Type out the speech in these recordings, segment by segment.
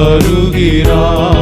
வருகிறார்.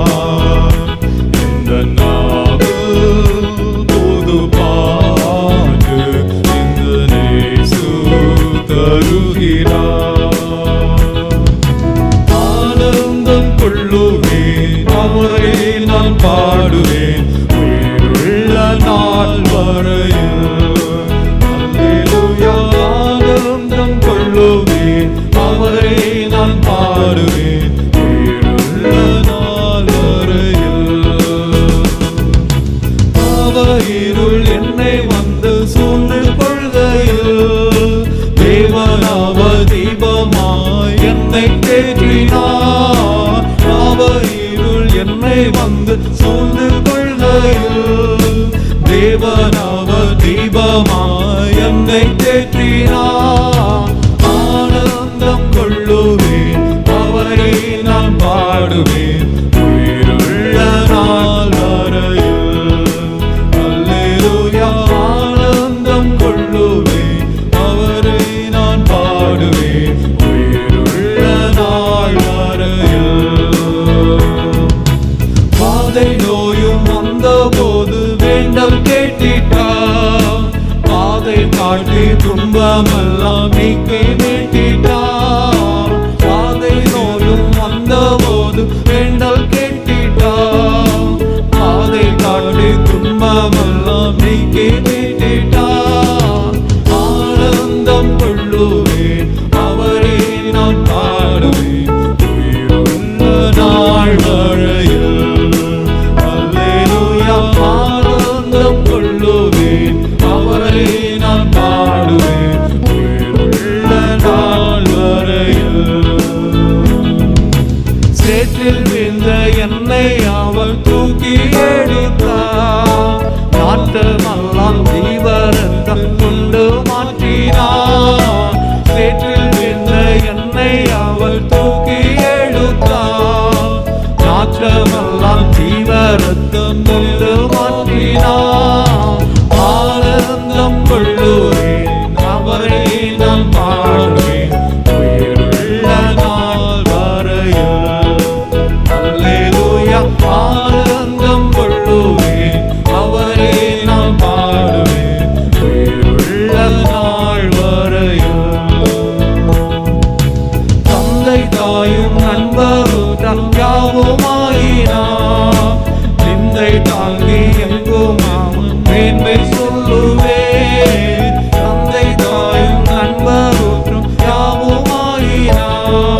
என்னை வந்து சூழ்ந்து கொள்கையில் தேவனாவ தீபமாய் என்னை தேற்றினார். விரும்பாமல் அமைக்கவே என்னை அவள் தூக்கி Señor.